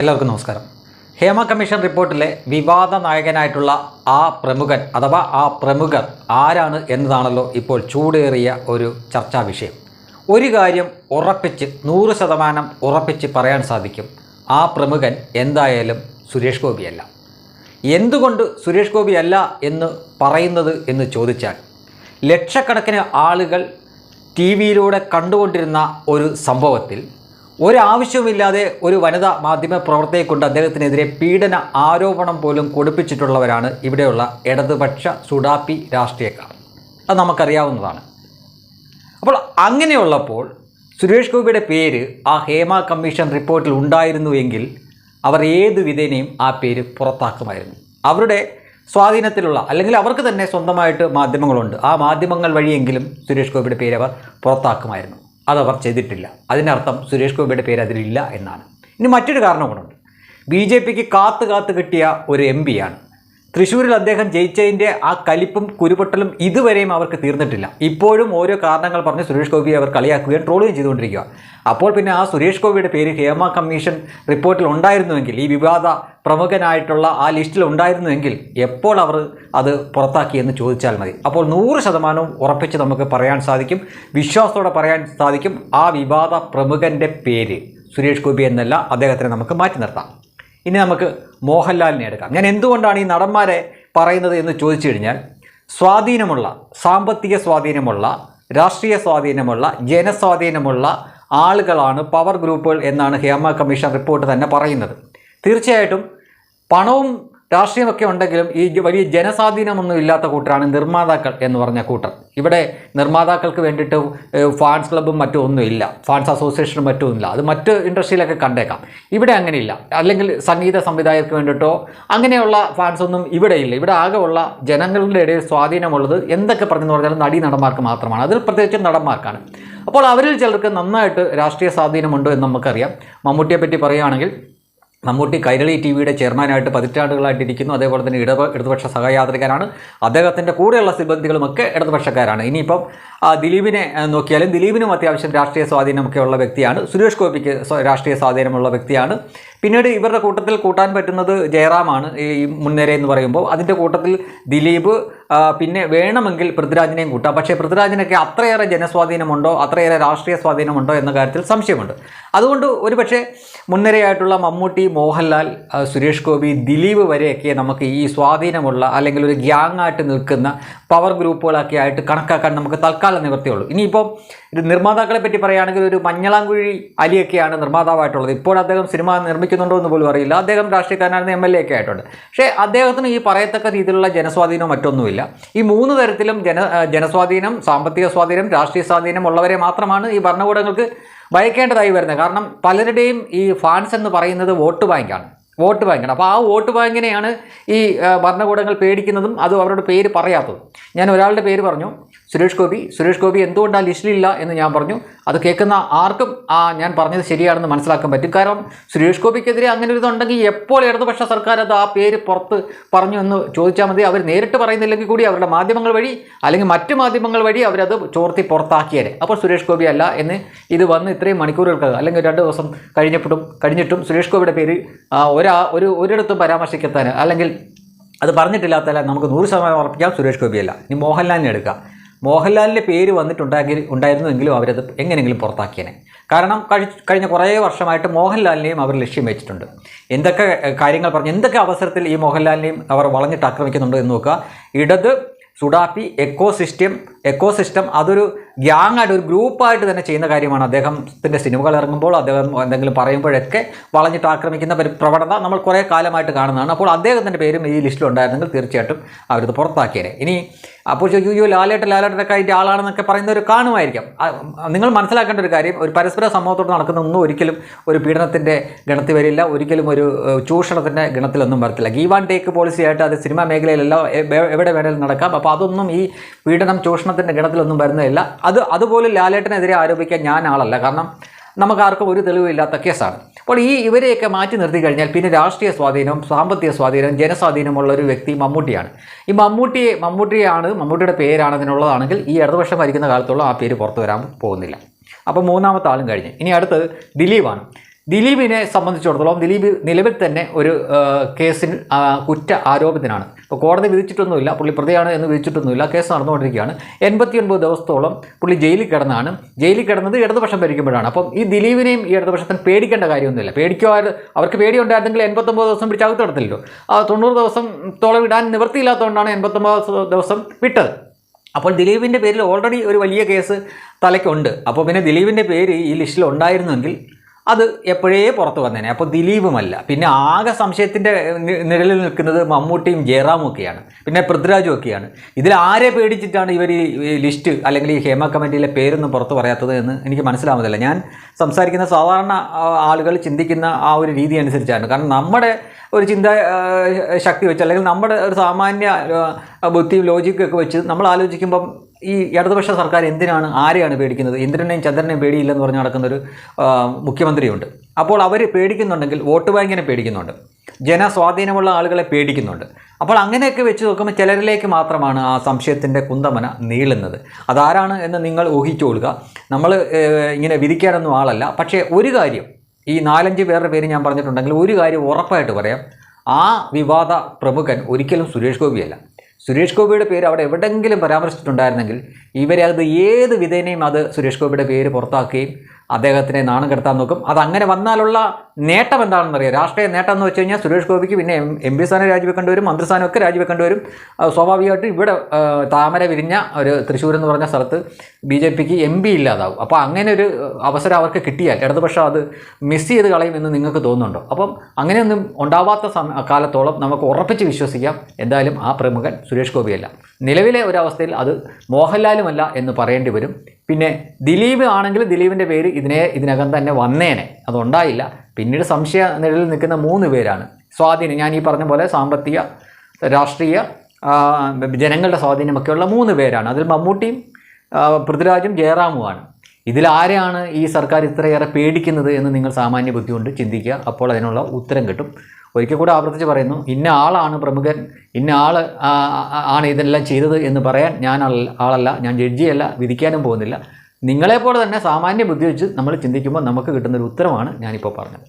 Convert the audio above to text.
എല്ലാവർക്കും നമസ്കാരം. ഹേമ കമ്മീഷൻ റിപ്പോർട്ടിലെ വിവാദ നായകനായിട്ടുള്ള ആ പ്രമുഖൻ അഥവാ ആ പ്രമുഖർ ആരാണ് എന്നതാണല്ലോ ഇപ്പോൾ ചൂടേറിയ ഒരു ചർച്ചാ വിഷയം. ഒരു കാര്യം ഉറപ്പിച്ച് നൂറ് ശതമാനം ഉറപ്പിച്ച് പറയാൻ സാധിക്കും. ആ പ്രമുഖൻ എന്തായാലും സുരേഷ് ഗോപിയല്ല. എന്തുകൊണ്ട് സുരേഷ് ഗോപിയല്ല എന്ന് പറയുന്നത് എന്ന് ചോദിച്ചാൽ ലക്ഷക്കണക്കിന് ആളുകൾ ടി വിയിലൂടെ കണ്ടുകൊണ്ടിരുന്ന ഒരു സംഭവത്തിൽ ഒരാവശ്യവുമില്ലാതെ ഒരു വനിതാ മാധ്യമ പ്രവർത്തകയെ കൊണ്ട് അദ്ദേഹത്തിനെതിരെ പീഡന ആരോപണം പോലും കൊടുപ്പിച്ചിട്ടുള്ളവരാണ് ഇവിടെയുള്ള ഇടതുപക്ഷ സുഡാപ്പി രാഷ്ട്രീയക്കാർ. അത് നമുക്കറിയാവുന്നതാണ്. അപ്പോൾ അങ്ങനെയുള്ളപ്പോൾ സുരേഷ് ഗോപിയുടെ പേര് ആ ഹേമ കമ്മീഷൻ റിപ്പോർട്ടിൽ ഉണ്ടായിരുന്നുവെങ്കിൽ അവർ ഏത് വിധേനയും ആ പേര് പുറത്താക്കുമായിരുന്നു. അവരുടെ സ്വാധീനത്തിലുള്ള അല്ലെങ്കിൽ അവർക്ക് തന്നെ സ്വന്തമായിട്ട് മാധ്യമങ്ങളുണ്ട്. ആ മാധ്യമങ്ങൾ വഴിയെങ്കിലും സുരേഷ് ഗോപിയുടെ പേര് അവർ പുറത്താക്കുമായിരുന്നു. അതവർ ചെയ്തിട്ടില്ല. അതിനർത്ഥം സുരേഷ് ഗോപിയുടെ പേര് അതിലില്ല എന്നാണ്. ഇനി മറ്റൊരു കാരണം കൂടെ ബി ജെ പിക്ക് കാത്തു കാത്ത് കിട്ടിയ ഒരു എം പിയാണ് തൃശ്ശൂരിൽ അദ്ദേഹം ജയിച്ചതിന്റെ ആ കലിപ്പും കുരുപൊട്ടലും ഇതുവരെയും അവർക്ക് തീർന്നിട്ടില്ല. ഇപ്പോഴും ഓരോ കാരണങ്ങൾ പറഞ്ഞ് സുരേഷ് ഗോപിയെ അവർ കളിയാക്കുകയും ട്രോളുകയും ചെയ്തുകൊണ്ടിരിക്കുക. അപ്പോൾ പിന്നെ ആ സുരേഷ് ഗോപിയുടെ പേര് ഹേമ കമ്മീഷൻ റിപ്പോർട്ടിൽ ഉണ്ടായിരുന്നുവെങ്കിൽ ഈ വിവാദ പ്രമുഖനായിട്ടുള്ള ആ ലിസ്റ്റിൽ ഉണ്ടായിരുന്നുവെങ്കിൽ എപ്പോൾ അവർ അത് പുറത്താക്കിയെന്ന് ചോദിച്ചാൽ മതി. അപ്പോൾ നൂറ് ശതമാനവും ഉറപ്പിച്ച് നമുക്ക് പറയാൻ സാധിക്കും വിശ്വാസത്തോടെ പറയാൻ സാധിക്കും ആ വിവാദ പ്രമുഖന്റെ പേര് സുരേഷ് ഗോപി എന്നല്ല. അദ്ദേഹത്തിനെ നമുക്ക് മാറ്റി നിർത്താം. ഇനി നമുക്ക് മോഹൻലാലിനെ എടുക്കാം. ഞാൻ എന്തുകൊണ്ടാണ് ഈ നടന്മാരെ പറയുന്നത് എന്ന് ചോദിച്ചു കഴിഞ്ഞാൽ സ്വാധീനമുള്ള സാമ്പത്തിക സ്വാധീനമുള്ള രാഷ്ട്രീയ സ്വാധീനമുള്ള ജനസ്വാധീനമുള്ള ആളുകളാണ് പവർ ഗ്രൂപ്പുകൾ എന്നാണ് ഹേമ കമ്മീഷൻ റിപ്പോർട്ട് തന്നെ പറയുന്നത്. തീർച്ചയായിട്ടും പണവും രാഷ്ട്രീയമൊക്കെ ഉണ്ടെങ്കിലും ഈ വലിയ ജനസ്വാധീനമൊന്നും ഇല്ലാത്ത കൂട്ടരാണ് നിർമ്മാതാക്കൾ എന്ന് പറഞ്ഞ കൂട്ടർ. ഇവിടെ നിർമ്മാതാക്കൾക്ക് വേണ്ടിയിട്ട് ഫാൻസ് ക്ലബ്ബും മറ്റും ഒന്നും ഇല്ല. ഫാൻസ് അസോസിയേഷനും മറ്റും ഇല്ല. അത് മറ്റ് ഇൻഡസ്ട്രിയിലൊക്കെ കണ്ടേക്കാം. ഇവിടെ അങ്ങനെയില്ല. അല്ലെങ്കിൽ സംഗീത സംവിധായകർക്ക് വേണ്ടിയിട്ടോ അങ്ങനെയുള്ള ഫാൻസ് ഒന്നും ഇവിടെ ഇല്ല. ഇവിടെ ആകെയുള്ള ജനങ്ങളുടെ ഇടയിൽ സ്വാധീനമുള്ളത് എന്തൊക്കെ പറഞ്ഞെന്ന് പറഞ്ഞാലും നടി നടന്മാർക്ക് മാത്രമാണ്. അതിൽ പ്രത്യേകിച്ചും നടന്മാർക്കാണ്. അപ്പോൾ അവരിൽ ചിലർക്ക് നന്നായിട്ട് രാഷ്ട്രീയ സ്വാധീനമുണ്ട് എന്ന് നമുക്കറിയാം. മമ്മൂട്ടിയെ പറ്റി പറയുകയാണെങ്കിൽ മമ്മൂട്ടി കൈരളി ടി വിയുടെ ചെയർമാനായിട്ട് പതിറ്റാണ്ടുകളായിട്ടിരിക്കുന്നു. അതേപോലെ തന്നെ ഇടപ ഇടതുപക്ഷ സഹയാത്രികനാണ്. അദ്ദേഹത്തിന്റെ കൂടെയുള്ള സിബന്ധികളുമൊക്കെ ഇടതുപക്ഷക്കാരാണ്. ഇനിയിപ്പം ദിലീപിനെ നോക്കിയാലും ദിലീപിനും അത്യാവശ്യം രാഷ്ട്രീയ സ്വാധീനമൊക്കെ ഉള്ള വ്യക്തിയാണ്. സുരേഷ് ഗോപിക്ക് രാഷ്ട്രീയ സ്വാധീനമുള്ള വ്യക്തിയാണ്. പിന്നീട് ഇവരുടെ കൂട്ടത്തിൽ കൂട്ടാൻ പറ്റുന്നത് ജയറാമാണ് ഈ മുൻനിര എന്ന് പറയുമ്പോൾ. അതിന്റെ കൂട്ടത്തിൽ ദിലീപ് പിന്നെ വേണമെങ്കിൽ പൃഥ്വിരാജിനെയും കൂട്ടാം. പക്ഷേ പൃഥ്വിരാജിനൊക്കെ അത്രയേറെ ജനസ്വാധീനമുണ്ടോ അത്രയേറെ രാഷ്ട്രീയ സ്വാധീനമുണ്ടോ എന്ന കാര്യത്തിൽ സംശയമുണ്ട്. അതുകൊണ്ട് ഒരുപക്ഷെ മുൻനിരയായിട്ടുള്ള മമ്മൂട്ടി മോഹൻലാൽ സുരേഷ് ഗോപി ദിലീപ് വരെയൊക്കെ നമുക്ക് ഈ സ്വാധീനമുള്ള അല്ലെങ്കിൽ ഒരു ഗ്യാങ്ങായിട്ട് നിൽക്കുന്ന പവർ ഗ്രൂപ്പുകളൊക്കെ ആയിട്ട് കണക്കാക്കാൻ നമുക്ക് തൽക്കാലം നിവൃത്തിയുള്ളൂ ഇനിയിപ്പോൾ ഒരു നിർമ്മാതാക്കളെ പറ്റി പറയുകയാണെങ്കിൽ ഒരു മഞ്ഞളാങ്കുഴി അലിയൊക്കെയാണ് നിർമ്മാതാവായിട്ടുള്ളത്. ഇപ്പോൾ അദ്ദേഹം സിനിമ നിർമ്മിക്കുന്നുണ്ടോ എന്ന് പോലും അറിയില്ല. അദ്ദേഹം രാഷ്ട്രീയക്കാരനായിരുന്ന എം എൽ എ ഒക്കെ ആയിട്ടുണ്ട്. പക്ഷേ അദ്ദേഹത്തിന് ഈ പറയത്തക്ക രീതിയിലുള്ള ജനസ്വാധീനവും മറ്റൊന്നുമില്ല ഈ മൂന്ന് തരത്തിലും ജന ജനസ്വാധീനം സാമ്പത്തിക സ്വാധീനം രാഷ്ട്രീയ സ്വാധീനം ഉള്ളവരെ മാത്രമാണ് ഈ ഭരണകൂടങ്ങൾക്ക് ഭയക്കേണ്ടതായി വരുന്നത്. കാരണം പലരുടെയും ഈ ഫാൻസ് എന്ന് പറയുന്നത് വോട്ട് ബാങ്കാണ്. വോട്ട് ബാങ്കാണ്. അപ്പോൾ ആ വോട്ട് ബാങ്കിനെയാണ് ഈ ഭരണകൂടങ്ങൾ പേടിക്കുന്നതും അതും അവരുടെ പേര് പറയാത്തതും. ഞാൻ ഒരാളുടെ പേര് പറഞ്ഞു. സുരേഷ് ഗോപി. സുരേഷ് ഗോപി എന്തുകൊണ്ടാണ് ലിസ്റ്റിലില്ല എന്ന് ഞാൻ പറഞ്ഞു. അത് കേൾക്കുന്ന ആർക്കും ആ ഞാൻ പറഞ്ഞത് ശരിയാണെന്ന് മനസ്സിലാക്കാൻ പറ്റും. കാരണം സുരേഷ് ഗോപിക്കെതിരെ അങ്ങനെ ഒരു ഇതുണ്ടെങ്കിൽ എപ്പോൾ ഇടതുപക്ഷ സർക്കാർ അത് ആ പേര് പുറത്ത് പറഞ്ഞു എന്ന് ചോദിച്ചാൽ മതി. അവർ നേരിട്ട് പറയുന്നില്ലെങ്കിൽ കൂടി അവരുടെ മാധ്യമങ്ങൾ വഴി അല്ലെങ്കിൽ മറ്റു മാധ്യമങ്ങൾ വഴി അവരത് ചോർത്തി പുറത്താക്കിയേനെ അപ്പോൾ സുരേഷ് ഗോപി അല്ല എന്ന് ഇത് വന്ന് ഇത്രയും മണിക്കൂറുകൾക്ക് അല്ലെങ്കിൽ രണ്ട് ദിവസം കഴിഞ്ഞപ്പോഴും കഴിഞ്ഞിട്ടും സുരേഷ് ഗോപിയുടെ പേര് ഒരാ ഒരു ഒരിടത്തും പരാമർശിക്കത്താൻ അല്ലെങ്കിൽ അത് പറഞ്ഞിട്ടില്ലാത്തല്ല നമുക്ക് നൂറ് ശതമാനം ഉറപ്പിക്കാം. സുരേഷ് ഗോപിയല്ല. ഇനി മോഹൻലാലിനെ എടുക്കുക മോഹൻലാലിന്റെ പേര് വന്നിട്ടുണ്ടാക്കി ഉണ്ടായിരുന്നുവെങ്കിലും അവരത് എങ്ങനെയെങ്കിലും പുറത്താക്കിയേനെ. കാരണം കഴി കഴിഞ്ഞ കുറേ വർഷമായിട്ട് മോഹൻലാലിനെയും അവർ ലക്ഷ്യം വെച്ചിട്ടുണ്ട്. എന്തൊക്കെ കാര്യങ്ങൾ പറഞ്ഞു എന്തൊക്കെ അവസരത്തിൽ ഈ മോഹൻലാലിനെയും അവർ വളഞ്ഞിട്ട് ആക്രമിക്കുന്നുണ്ട് എന്ന് നോക്കുക. ഇടത് സുഡാപ്പി എക്കോ സിസ്റ്റം എക്കോ സിസ്റ്റം അതൊരു ഗ്യാങ് ആയിട്ട് ഒരു ഗ്രൂപ്പായിട്ട് തന്നെ ചെയ്യുന്ന കാര്യമാണ്. അദ്ദേഹത്തിന്റെ സിനിമകൾ ഇറങ്ങുമ്പോൾ അദ്ദേഹം എന്തെങ്കിലും പറയുമ്പോഴൊക്കെ വളഞ്ഞിട്ട് ആക്രമിക്കുന്ന പ്രവണത നമ്മൾ കുറേ കാലമായിട്ട് കാണുന്നതാണ്. അപ്പോൾ അദ്ദേഹത്തിന്റെ പേരും ഈ ലിസ്റ്റിലുണ്ടായിരുന്നെങ്കിൽ തീർച്ചയായിട്ടും അവരത് പുറത്താക്കിയേനെ. ഇനി അപ്പോൾ ചോദിച്ചു അയ്യോ ലാലേട്ട് ലാലേട്ടനൊക്കെ അതിന്റെ ആളാണെന്നൊക്കെ പറയുന്നവർ കാണുമായിരിക്കാം. നിങ്ങൾ മനസ്സിലാക്കേണ്ട ഒരു കാര്യം ഒരു പരസ്പര സമൂഹത്തോട് നടക്കുന്ന ഒന്നും ഒരിക്കലും ഒരു പീഡനത്തിന്റെ ഗണത്തിൽ വരില്ല. ഒരിക്കലും ഒരു ചൂഷണത്തിന്റെ ഗണത്തിലൊന്നും വരത്തില്ല. ഗീവ് ആൻഡ് ടേക്ക് പോളിസി ആയിട്ട് അത് സിനിമാ മേഖലയിലെല്ലാം എവിടെ വേണേലും നടക്കാം. അപ്പോൾ അതൊന്നും ഈ പീഡനം ചൂഷണത്തിന്റെ ഗണത്തിലൊന്നും വരുന്നതില്ല. അത് അതുപോലെ ലാലേട്ടനെതിരെ ആരോപിക്കാൻ ഞാൻ ആളല്ല. കാരണം നമുക്കാർക്കും ഒരു തെളിവില്ലാത്ത കേസാണ്. അപ്പോൾ ഈ ഇവരെയൊക്കെ മാറ്റി നിർത്തി കഴിഞ്ഞാൽ പിന്നെ രാഷ്ട്രീയ സ്വാധീനം സാമ്പത്തിക സ്വാധീനം ജനസ്വാധീനമുള്ള ഒരു വ്യക്തി മമ്മൂട്ടിയാണ്. ഈ മമ്മൂട്ടിയെ മമ്മൂട്ടിയാണ് മമ്മൂട്ടിയുടെ പേരാണ് അതിനുള്ളതാണെങ്കിൽ ഈ ഇടതുപക്ഷം ഭരിക്കുന്ന കാലത്തോളം ആ പേര് പുറത്തു വരാൻ പോകുന്നില്ല. അപ്പോൾ മൂന്നാമത്തെ ആളും കഴിഞ്ഞ്. ഇനി അടുത്തത് ദിലീപാണ്. ദിലീപിനെ സംബന്ധിച്ചിടത്തോളം ദിലീപ് നിലവിൽ തന്നെ ഒരു കേസിന് കുറ്റ ആരോപത്തിനാണ് ഇപ്പോൾ കോടതി വിധിച്ചിട്ടൊന്നുമില്ല പുള്ളി പ്രതിയാണ് എന്ന് വിധിച്ചിട്ടൊന്നുമില്ല കേസ് നടന്നുകൊണ്ടിരിക്കുകയാണ്. എൺപത്തി ഒൻപത് ദിവസത്തോളം പുള്ളി ജയിലിൽ കിടന്നാണ്. ജയിലിൽ കിടന്നത് ഇടതുപക്ഷം ഭരിക്കുമ്പോഴാണ്. അപ്പം ഈ ദിലീപിനെയും ഈ ഇടതുപക്ഷത്തിന് പേടിക്കേണ്ട കാര്യമൊന്നുമില്ല. പേടിക്കുവാൻ അവർക്ക് പേടിയുണ്ടായിരുന്നെങ്കിൽ എൺപത്തൊമ്പത് ദിവസം പിടിച്ച് അകത്തെടുത്തില്ലല്ലോ ആ തൊണ്ണൂറ് ദിവസത്തോളം ഇടാൻ നിവൃത്തിയില്ലാത്തതുകൊണ്ടാണ് എൺപത്തൊമ്പത് ദിവസം വിട്ടത്. അപ്പോൾ ദിലീപിന്റെ പേരിൽ ഓൾറെഡി ഒരു വലിയ കേസ് തലയ്ക്കുണ്ട്. അപ്പോൾ പിന്നെ ദിലീപിന്റെ പേര് ഈ ലിസ്റ്റിൽ ഉണ്ടായിരുന്നെങ്കിൽ അത് എപ്പോഴേ പുറത്തു വന്നേനെ. അപ്പോൾ ദിലീപുമല്ല. പിന്നെ ആകെ സംശയത്തിന്റെ നിഴലിൽ നിൽക്കുന്നത് മമ്മൂട്ടിയും ജയറാമും ഒക്കെയാണ്. പിന്നെ പൃഥ്വിരാജും ഒക്കെയാണ്. ഇതിൽ ആരെ പേടിച്ചിട്ടാണ് ഇവർ ഈ ലിസ്റ്റ് അല്ലെങ്കിൽ ഈ ഹേമ കമ്മിറ്റിയിലെ പേരൊന്നും പുറത്ത് പറയാത്തത് എന്ന് എനിക്ക് മനസ്സിലാവുന്നില്ല. ഞാൻ സംസാരിക്കുന്ന സാധാരണ ആളുകൾ ചിന്തിക്കുന്ന ആ ഒരു രീതി അനുസരിച്ചാണ്. കാരണം നമ്മുടെ ഒരു ചിന്ത ശക്തി വെച്ച് അല്ലെങ്കിൽ നമ്മുടെ ഒരു സാമാന്യ ബുദ്ധിയും ലോജിക്കൊക്കെ വെച്ച് നമ്മൾ ആലോചിക്കുമ്പം ഈ ഇടതുപക്ഷ സർക്കാർ എന്തിനാണ് ആരെയാണ് പേടിക്കുന്നത്? ഇന്ദ്രനെയും ചന്ദ്രനെയും പേടിയില്ലെന്ന് പറഞ്ഞ് നടക്കുന്നൊരു മുഖ്യമന്ത്രിയുണ്ട്. അപ്പോൾ അവർ പേടിക്കുന്നുണ്ടെങ്കിൽ വോട്ട് ബാങ്കിനെ പേടിക്കുന്നുണ്ട്. ജനസ്വാധീനമുള്ള ആളുകളെ പേടിക്കുന്നുണ്ട്. അപ്പോൾ അങ്ങനെയൊക്കെ വെച്ച് നോക്കുമ്പോൾ ചിലരിലേക്ക് മാത്രമാണ് ആ സംശയത്തിന്റെ കുന്തമന നീളുന്നത്. അതാരാണ് എന്ന് നിങ്ങൾ ഊഹിച്ചുകൊള്ളുക നമ്മൾ ഇങ്ങനെ വിധിക്കാനൊന്നും ആളല്ല. പക്ഷേ ഒരു കാര്യം ഈ നാലഞ്ച് പേരുടെ പേര് ഞാൻ പറഞ്ഞിട്ടുണ്ടെങ്കിൽ ഒരു കാര്യം ഉറപ്പായിട്ട് പറയാം. ആ വിവാദ പ്രമുഖൻ ഒരിക്കലും സുരേഷ് ഗോപിയല്ല. സുരേഷ് ഗോപിയുടെ പേര് അവിടെ എവിടെയെങ്കിലും പരാമർശിച്ചിട്ടുണ്ടായിരുന്നെങ്കിൽ ഇവരെ അത് ഏത് വിധേനയും അത് സുരേഷ് ഗോപിയുടെ പേര് പുറത്താക്കുകയും അദ്ദേഹത്തിനെ നാണം കെടുത്താൻ നോക്കും. അത് അങ്ങനെ വന്നാലുള്ള നേട്ടം എന്താണെന്ന് അറിയാം. രാഷ്ട്രീയ നേട്ടം എന്ന് വെച്ച് കഴിഞ്ഞാൽ സുരേഷ് ഗോപിക്ക് പിന്നെ എം എം പി സ്ഥാനം രാജിവെക്കേണ്ടി വരും മന്ത്രിസ്ഥാനം ഒക്കെ രാജിവെക്കേണ്ടി വരും. സ്വാഭാവികമായിട്ടും ഇവിടെ താമര വിരിഞ്ഞ ഒരു തൃശ്ശൂർ എന്ന് പറഞ്ഞ സ്ഥലത്ത് ബി ജെ പിക്ക് എം പി ഇല്ലാതാവും. അപ്പോൾ അങ്ങനെ ഒരു അവസരം അവർക്ക് കിട്ടിയാൽ ഇടതുപക്ഷം അത് മിസ് ചെയ്ത് കളയും എന്ന് നിങ്ങൾക്ക് തോന്നുന്നുണ്ടോ? അപ്പം അങ്ങനെയൊന്നും ഉണ്ടാവാത്ത കാലത്തോളം നമുക്ക് ഉറപ്പിച്ച് വിശ്വസിക്കാം. എന്തായാലും ആ പ്രമുഖൻ സുരേഷ് ഗോപിയല്ല. നിലവിലെ ഒരവസ്ഥയിൽ അത് മോഹൻലാലുമല്ല എന്ന് പറയേണ്ടി വരും. പിന്നെ ദിലീപ് ആണെങ്കിൽ ദിലീപിന്റെ പേര് ഇതിനെ ഇതിനകം തന്നെ വന്നേനെ. അതുണ്ടായില്ല. പിന്നീട് സംശയ നിഴലിൽ നിൽക്കുന്ന മൂന്ന് പേരാണ്. സ്വാധീനം ഞാൻ ഈ പറഞ്ഞ പോലെ സാമ്പത്തിക രാഷ്ട്രീയ ജനങ്ങളുടെ സ്വാധീനമൊക്കെയുള്ള മൂന്ന് പേരാണ്. അതിൽ മമ്മൂട്ടിയും പൃഥ്വിരാജും ജയറാമുമാണ് ഇതിൽ ആരെയാണ് ഈ സർക്കാർ ഇത്രയേറെ പേടിക്കുന്നത് എന്ന് നിങ്ങൾ സാമാന്യ ബുദ്ധി കൊണ്ട് ചിന്തിക്കുക. അപ്പോൾ അതിനുള്ള ഉത്തരം കിട്ടും. ഒരിക്കൽ കൂടെ ആവർത്തിച്ച് പറയുന്നു ഇന്ന ആളാണ് പ്രമുഖൻ ഇന്ന ആൾ ആണ് ഇതെല്ലാം ചെയ്തത് എന്ന് പറയാൻ ഞാൻ ആളല്ല ഞാൻ ജഡ്ജിയല്ല വിധിക്കാനും പോകുന്നില്ല. നിങ്ങളെപ്പോലെ തന്നെ സാമാന്യ ബുദ്ധി വെച്ച് നമ്മൾ ചിന്തിക്കുമ്പോൾ നമുക്ക് കിട്ടുന്നൊരു ഉത്തരമാണ് ഞാനിപ്പോൾ പറഞ്ഞത്.